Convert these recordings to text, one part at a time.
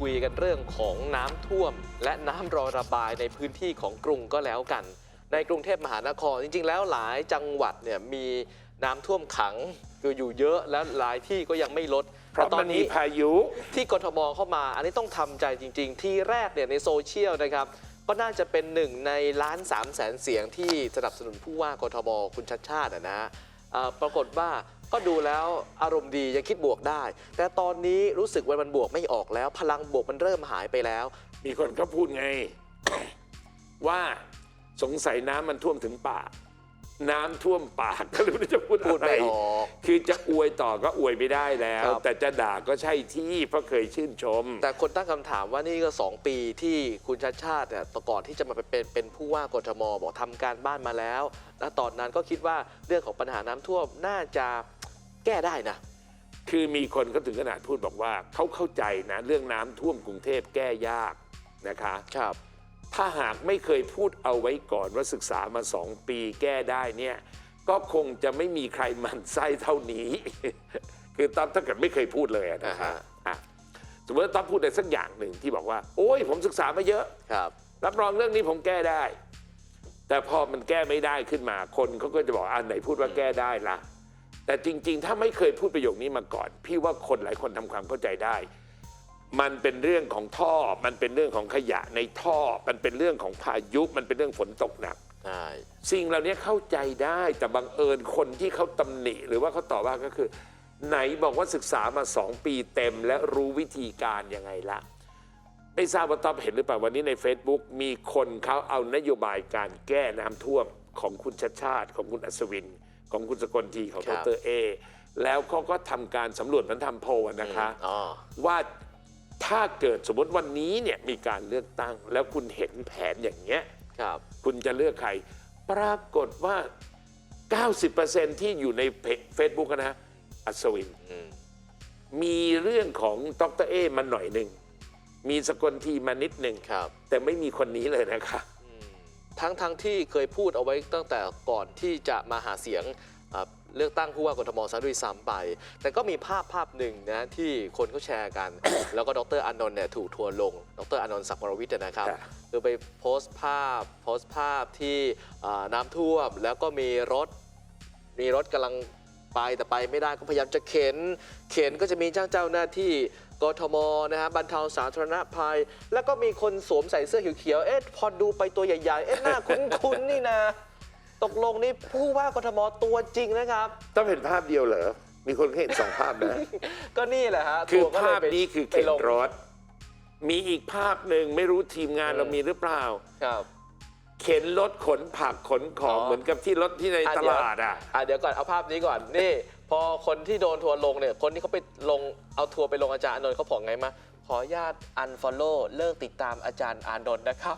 คุยกันเรื่องของน้ำท่วม และน้ำรอระบายในพื้นที่ของกรุงก็แล้วกัน ในกรุงเทพมหานครจริง ๆ แล้วหลายจังหวัดเนี่ยมีน้ำท่วมขังคืออยู่เยอะแล้วหลายที่ก็ยังไม่ลดเพราะแต่ตอมันนมีนี้ พายุ ที่กทมเข้ามา อันนี้ต้องทำใจจริง ๆ ที่แรกเนี่ยในโซเชียลนะครับ ก็น่าจะเป็นหนึ่งในล้านสามแสนเสียงที่สนับสนุนผู้ว่ากทมคุณชัดชาติอะนะฮะเอ่อปรากฏว่า ก็ดูแล้วอารมณ์ดียังคิดบวกได้ แต่ตอนนี้รู้สึกว่ามันบวกไม่ออกแล้ว พลังบวกมันเริ่มหายไปแล้ว มีคนก็พูดไง ว่าสงสัยน้ำมันท่วมถึงปาก น้ำท่วมปากก็ไม่รู้จะพูดพูดอะไร ไม่ออก คือจะอวยต่อก็อวยไม่ได้แล้ว ครับ แต่จะด่าก็ใช่ที่เพราะเคยชื่นชม แต่คนตั้งคำถามว่านี่ก็ 2 ปีที่คุณชัดชาติเนี่ยต่อก่อนที่จะมาเป็นเป็นผู้ว่ากทมบอกทำการบ้านมาแล้ว และตอนนั้นก็คิดว่าเรื่องของปัญหาน้ำท่วมน่าจะ แก้ได้นะ คือมีคนเขาถึงขนาดพูดบอกว่าเขาเข้าใจนะเรื่องน้ำท่วมกรุงเทพแก้ยากนะคะ ครับ ถ้าหากไม่เคยพูดเอาไว้ก่อนว่าศึกษามาสองปีแก้ได้เนี่ย ก็คงจะไม่มีใครหมันไส้เท่านี้ คือตอนถ้าเกิดไม่เคยพูดเลยอะนะคะอ่าฮะ อะสมมติว่าตอนพูดอะไรสักอย่างหนึ่งที่บอกว่า โอ้ยผมศึกษามาเยอะ ครับ รับรองเรื่องนี้ผมแก้ได้ แต่พอมันแก้ไม่ได้ขึ้นมาคนเขาก็จะบอกอันไหนพูดว่าแก้ได้ละ แต่จริง ๆ ถ้าไม่เคยพูดประโยคนี้มาก่อน พี่ว่าคนหลายคนทำความเข้าใจได้ มันเป็นเรื่องของท่อ มันเป็นเรื่องของขยะในท่อ มันเป็นเรื่องของพายุ มันเป็นเรื่องฝนตกหนักใช่สิ่งเหล่านี้เข้าใจได้แต่บังเอิญคนที่เขาตำหนิ หรือว่าเขาต่อว่าก็คือ ไหนบอกว่าศึกษามาสองปีเต็ม และรู้วิธีการยังไงละไม่ทราบว่าต๊อบเห็นหรือเปล่าวันนี้ใน Facebook มีคนเขาเอานโยบายการแก้น้ำท่วม ของคุณชัดชาติ ของคุณอัศวิน ของคุณสกลทีของดรเอแล้วเขาก็ทำการสำรวจมันทำโพลนะคะอ๋อว่าถ้าเกิดสมมติวันนี้เนี่ยมีการเลือกตั้ง แล้วคุณเห็นแผนอย่างเงี้ยครับคุณจะเลือกใคร ปรากฏว่า 90%ที่อยู่ในเฟซบุ๊กนะอัศวินอืมมีเรื่องของดรเอมาหน่อยหนึ่ง มีสกลทีมานิดหนึ่งครับแต่ไม่มีคนนี้เลยนะคะ ทั้งทั้งที่เคยพูดเอาไว้ตั้งแต่ก่อนที่จะมาหาเสียงอ่าเลือกตั้งผู้ว่ากทมซะด้วยซ้ำไป แต่ก็มีภาพภาพหนึ่งนะที่คนเขาแชร์กัน แล้วก็ดรอานนท์เนี่ยถูกทัวร์ลง ดรอานนท์ศักดิ์วรวิทย์นะครับค่ะคือไปโพสต์ภาพโพสต์ภาพที่อ่าน้ำท่วม แล้วก็มีรถมีรถกำลังไปแต่ไปไม่ได้ก็พยายามจะเข็น เข็นก็จะมีเจ้าเจ้าหน้าที่ กทมนะฮะบรรเทาสาธารณภัย แล้วก็มีคนสวมใส่เสื้อเขียวๆเอ๊ะพอดูไปตัวใหญ่ๆเอ๊ะหน้าคุ้นๆนี่นะ ตกลงนี่ผู้ว่ากทมตัวจริงนะครับ ต้องเห็นภาพเดียวเหรอ มีคนเห็นสองภาพนะ ก็นี่แหละฮะคือทัวร์ก็เลยภาพไปนี้คือไปเข็นลงรถ มีอีกภาพหนึ่งไม่รู้ทีมงานเรามีหรือเปล่า ครับ เข็นรถขนผักขนของอ๋อ เหมือนกับที่รถที่ในอะตเดี๋ยวลาดอะ อะเดี๋ยวก่อนเอาภาพนี้ก่อนนี่ พอคนที่โดนทัวร์ลงเนี่ยคนที่เขาไปลงเอาทัวร์ไปลงอาจารย์อานนท์เขาบอกไงมาขออนุญาต unfollow เลิกติดตามอาจารย์อานนท์นะครับ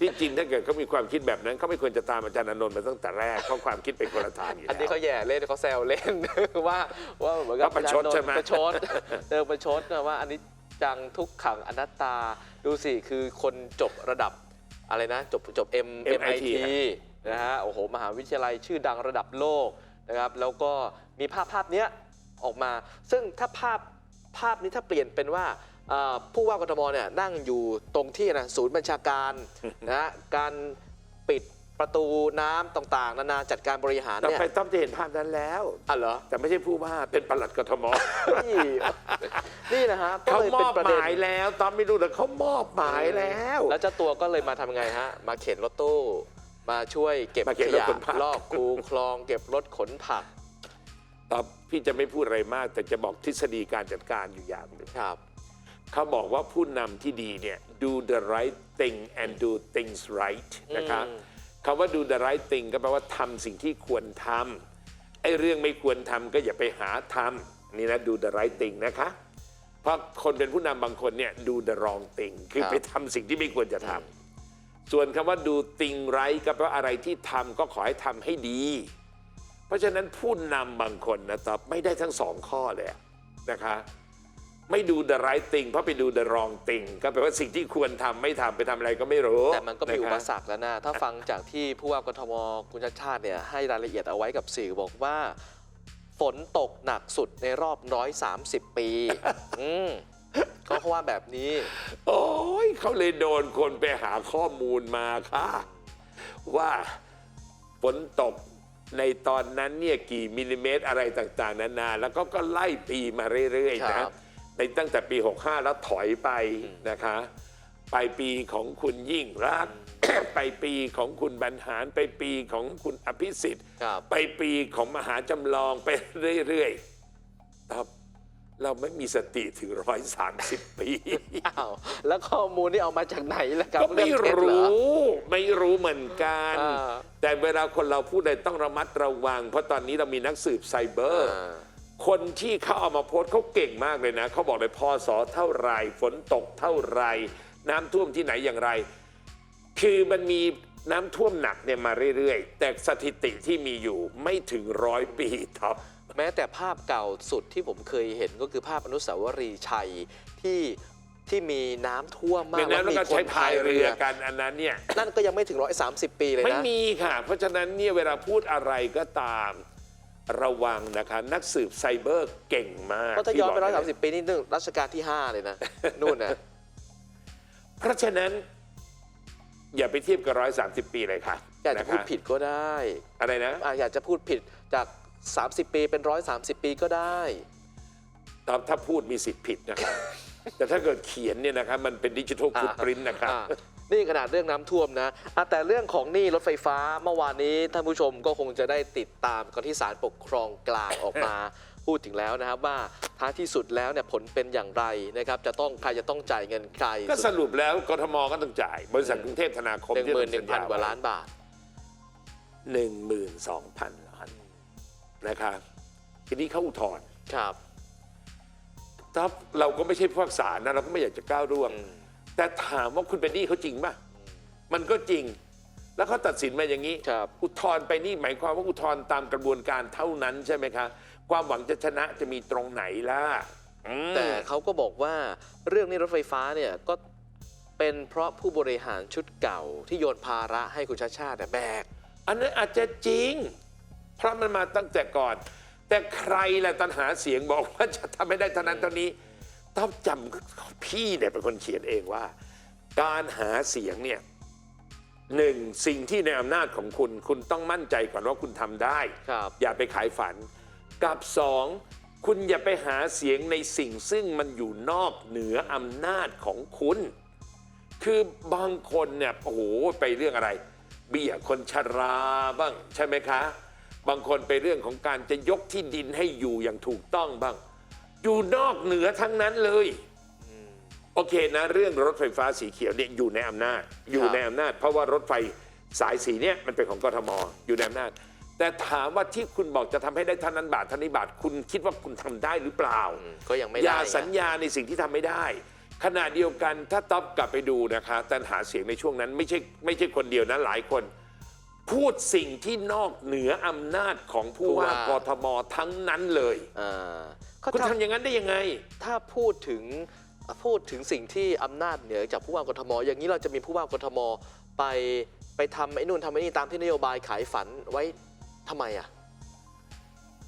ที่จริงถ้าเกิดเขามีความคิดแบบนั้นเขาไม่ควรจะตามอาจารย์อานนท์มาตั้งแต่แรกเพราะความคิดเป็นคนละทางอยู่อันนี้แล้ว เขาแย่เล่นเขาแซวเล่น ว่าว่าเหมือนกับเขาประชดใช่ไหม ประชดเออประชดนะว่าอันนี้จังทุกขังอนัตตาดูสิคือคนจบระดับอะไรนะ จบจบ M MIT นะฮะโอ้โหมหาวิทยาลัยชื่อดังระดับโลก นะครับแล้วก็มีภาพภาพเนี้ยออกมา ซึ่งถ้าภาพภาพนี้ถ้าเปลี่ยนเป็นว่าเอ่อผู้ว่ากทมเนี่ยนั่งอยู่ตรงที่นะศูนย์บัญชาการ นะฮะการปิดประตูน้ำต่างๆ นานาจัดการบริหารต่อเนี่ยไปต้อมจะเห็นภาพนั้นแล้ว อะเหรอ แต่ไม่ใช่ผู้ว่าเป็นปลัดกทม นี่นี่นะฮะก็เขาเลยมเป็นอบประหเด็นมายแล้วตอนไม่รู้แต่เขามอบหมายแล้ว แล้วเจ้าตัวก็เลยมาทำไงฮะ มาเข็นรถตู้ มาช่วยเก็บมาเข็นขรถยะขนผัก ลอกคูคลอง เก็บรถขนผักตอนพี่จะไม่พูดอะไรมาก แต่จะบอกทฤษฎีการจัดการอยู่อย่างหนึ่งครับ เขาบอกว่าผู้นำที่ดีเนี่ย do the right thing and do things right นะครับอืมคำว่า do the right thing ก็แปลว่าทำสิ่งที่ควรทำไอ้เรื่องไม่ควรทำก็อย่าไปหาทำนี่นะ do the right thing นะคะ เพราะคนเป็นผู้นำบางคนเนี่ยดู the wrong thing คือครับ ไปทำสิ่งที่ไม่ควรจะทำ ส่วนคำว่าดูติงไรก็แปลว่าอะไรที่ทำก็ขอให้ทำให้ดี เพราะฉะนั้นผู้นำบางคนนะตอบไม่ได้ทั้งสองข้อเลยอะนะคะ ไม่ดู the right thing เพราะไปดู the wrong thing ก็แปลว่าสิ่งที่ควรทำไม่ทำไปทำอะไรก็ไม่รู้แต่มันก็มีอุนะปคะสรรคแล้วนะ ถ้าฟังจากที่ผู้ว่ากทมคุณชาติชาติเนี่ยให้รายละเอียดเอาไว้กับสื่อบอกว่า ฝนตกหนักสุดในรอบ 130 ปี อืมเขาเขาว่าแบบนี้ โอ้ยเขาเลยโดนคนไปหาข้อมูลมาค่ะ ว่าฝนตกในตอนนั้นเนี่ยกี่มิลลิเมตรอะไรต่างๆ นานา แล้วก็ก็ไล่ปีมาเรื่อยๆครันะบในตั้งแต่ปี 65 แล้วถอยไปนะคะ ไปปีของคุณยิ่งรักษณ์ ไปปีของคุณบรรหารไปปีของคุณอภิสิทธิ์ ครับ ไปปีของมหาจำลองไปเรื่อยๆครับ เราไม่มีสติถึงร้อยสามสิบปีอ้าวแล้วข้อมูลนี่เอามาจากไหนล่ะครับก็ไม่เองเท็จเหอรู้ ไม่รู้เหมือนกันอ่าแต่เวลาคนเราพูดอะไรต้องระมัดระวัง เพราะตอนนี้เรามีนักสืบไซเบอร์อ่าคนที่เขาเอามาโพสต์เขาเก่งมากเลยนะ เขาบอกเลยพอสอเท่าไหรฝนตกเท่าไหรน้ำท่วมที่ไหนอย่างไร คือมันมีน้ำท่วมหนักเนี่ยมาเรื่อยๆ แต่สถิติที่มีอยู่ไม่ถึงร้อยปีท็อป แม้แต่ภาพเก่าสุดที่ผมเคยเห็นก็คือภาพอนุสาวรีย์ชัยที่ที่มีน้ำท่วมมากเป็นน้ำแล้วก็คใช้นพายเรือกันอันนั้นเนี่ยนั่นก็ยังไม่ถึง 130 ปีเลยไม่นะมีค่ะ เพราะฉะนั้นเนี่ยเวลาพูดอะไรก็ตามระวังนะคะ นักสืบไซเบอร์เก่งมากเพราะถ้าย้อนไปพี่บกเลย130ปีนี่นึงรัชกาลที่ 5 เลยนะ นู่นนะเพราะฉะนั้น อย่าไปเทียบกับร้อยสามสิบปีเลยค่ะอยากจะพูดนคผิดก็ได้ อะไรนะอะอยากจะพูดผิดจาก 30 ปีเป็น130ปีก็ได้ ถ้าถ้าพูดมีสิทธิ์ผิดนะครับ แต่ถ้าเกิดเขียนเนี่ยนะครับมันเป็นดิจิทัลฟุตปรินต์นะครับ อ่านี่ขนาดเรื่องน้ำท่วมนะอะแต่เรื่องของหนี้รถไฟฟ้าเมื่อวานนี้ท่านผู้ชมก็คงจะได้ติดตามก่อนที่ศาลปกครองกลางออกมา พูดถึงแล้วนะครับว่าท้ายที่สุดแล้วเนี่ยผลเป็นอย่างไรนะครับจะต้องใครจะต้องจ่ายเงินใครก็สรุปแล้วกทมก็ต้องจ่าย บริษัทกรุงเทพธนาคมหนึ่งที่หมื่นหสันึ่ญงพัญนกว่าล้านบาท หนึ่งหมื่นสองพันล้าน นะคะทีนี้เขาอุทธรณ์ครับ ถ้าเราก็ไม่ใช่ผู้พิพากษานะเราก็ไม่อยากจะก้าวร่วงอืมแต่ถามว่าคุณเป็นหนี้เขาจริงป่ะมันก็จริง แล้วเขาตัดสินมาอย่างนี้ ครับ อุทธรณ์ไปนี่หมายความว่าอุทธรณ์ตามกระบวนการเท่านั้นใช่ไหมคะ ความหวังจะชนะจะมีตรงไหนล่ะอืม แต่เขาก็บอกว่าเรื่องนี้รถไฟฟ้าเนี่ยก็เป็นเพราะผู้บริหารชุดเก่าที่โยนภาระให้คุณชาติชาติเนี่ยแบก อันนั้นอาจจะจริง เพราะมันมาตั้งแต่ก่อน แต่ใครแหละตันหาเสียงบอกว่าจะทำให้ได้เท่านั้นเท่านี้ต้องจำพี่เนี่ยเป็นคนเขียนเองว่า การหาเสียงเนี่ยหนึ่งสิ่งที่ในอำนาจของคุณ คุณต้องมั่นใจก่อนว่าคุณทำได้ ครับอย่าไปขายฝัน กับสองคุณอย่าไปหาเสียงในสิ่งซึ่งมันอยู่นอกเหนืออำนาจของคุณ คือบางคนเนี่ยโอ้โหไปเรื่องอะไร เบี้ยคนชราบ้างใช่ไหมคะ บางคนไปเรื่องของการจะยกที่ดินให้อยู่อย่างถูกต้องบ้าง อยู่นอกเหนือทั้งนั้นเลย โอเคนะ เรื่องรถไฟฟ้าสีเขียวเนี่ยอยู่ในอำนาจ อยู่ในอำนาจ เพราะว่ารถไฟสายสีเนี่ยมันเป็นของกทมอยู่ในอำนาจ แต่ถามว่าที่คุณบอกจะทำให้ได้เท่านั้นบาทเท่านี้บาทคุณคิดว่าคุณทำได้หรือเปล่าอืมก็ยังไม่อได้ย่าไงสัญญาในสิ่งที่ทำไม่ได้ขณะเดียวกันถ้าต๊อบกลับไปดูนะคะแต่หาเสียงในช่วงนั้นไม่ใช่ไม่ใช่คนเดียวนะหลายคน พูดสิ่งที่นอกเหนืออำนาจของผู้ว่ากทมทั้งนั้นเลย อ่าเขาคุณทำทำอย่างนั้นได้ยังไง ถ้าพูดถึงพูดถึงสิ่งที่อำนาจเหนือจากผู้ว่ากทม อย่างนี้เราจะมีผู้ว่ากทมไปไปทำไอ้นู่นทำไอ้นี่ตามที่นโยบายขายฝันไว้ทำไมอะ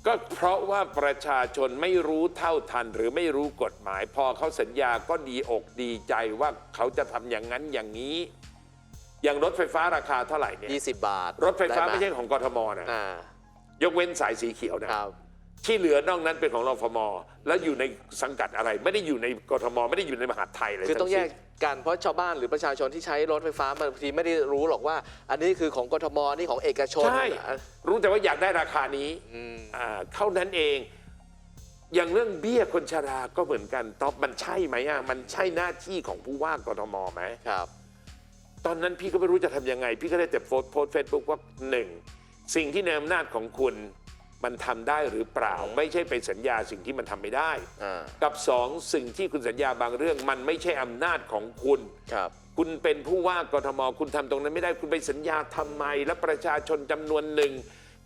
ก็เพราะว่าประชาชนไม่รู้เท่าทันหรือไม่รู้กฎหมาย พอเขาสัญญาก็ดีอกดีใจว่าเขาจะทำอย่างนั้นอย่างนี้ อย่างรถไฟฟ้าราคาเท่าไหร่เนี่ย20 บาทรถไฟฟ้าด้หไม่ใช่ของกทมนะอ่ายกเว้นสายสีเขียวนะครับที่เหลือนอกนั้นเป็นของรฟมแล้วอยู่ในสังกัดอะไร ไม่ได้อยู่ในกทมไม่ได้อยู่ในมหาดไทยเลยคือต้องแยทั้กสิ้นกันเพราะชาวบ้านหรือประชาชนที่ใช้รถไฟฟ้าบางทีไม่ได้รู้หรอกว่า อันนี้คือของกทมนี่ของเอกชนใช่อะรู้แต่ว่าอยากได้ราคานี้อืม อ่าเท่านั้นเอง อย่างเรื่องเบี้ยคนชราก็เหมือนกันตอบมันใช่ไหมอะมันใช่หน้าที่ของผู้ว่ากทมไหม ครับ ตอนนั้นพี่ก็ไม่รู้จะทำยังไง พี่ก็ได้แต่โพสต์โพสเฟซบุ๊กว่าหนึ่งสิ่งที่ในอำนาจของคุณมันทำได้หรือเปล่า ไม่ใช่ไปสัญญาสิ่งที่มันทำไม่ได้ อ่า กับสองสิ่งที่คุณสัญญาบางเรื่องมันไม่ใช่อำนาจของคุณ ครับ คุณเป็นผู้ว่ากทมคุณทำตรงนั้นไม่ได้คุณไปสัญญาทำไม และประชาชนจำนวนหนึ่ง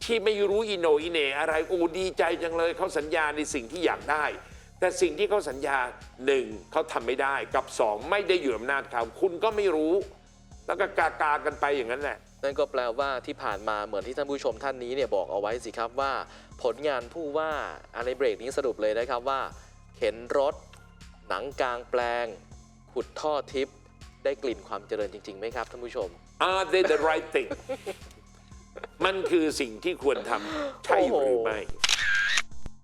ที่ไม่รู้อิโหนอิเหนอะไรโอ้ดีใจจังเลยเขาสัญญาในสิ่งที่อยากได้ แต่สิ่งที่เขาสัญญาหนึ่งเขาทำไม่ได้ กับสองไม่ได้อยู่อำนาจเขาคุณก็ไม่รู้ แล้วก็กากากันไปอย่างนั้นแหละ นั่นก็แปลว่าที่ผ่านมาเหมือนที่ท่านผู้ชมท่านนี้เนี่ยบอกเอาไว้สิครับว่า ผลงานผู้ว่าอันในเบรกนี้สรุปเลยนะครับว่า เข็นรถ หนังกลางแปลง ขุดท่อทิพย์ได้กลิ่นความเจริญจริงๆไหมครับท่านผู้ชม Are they the right thing มันคือสิ่งที่ควรทำใช่หรือไม่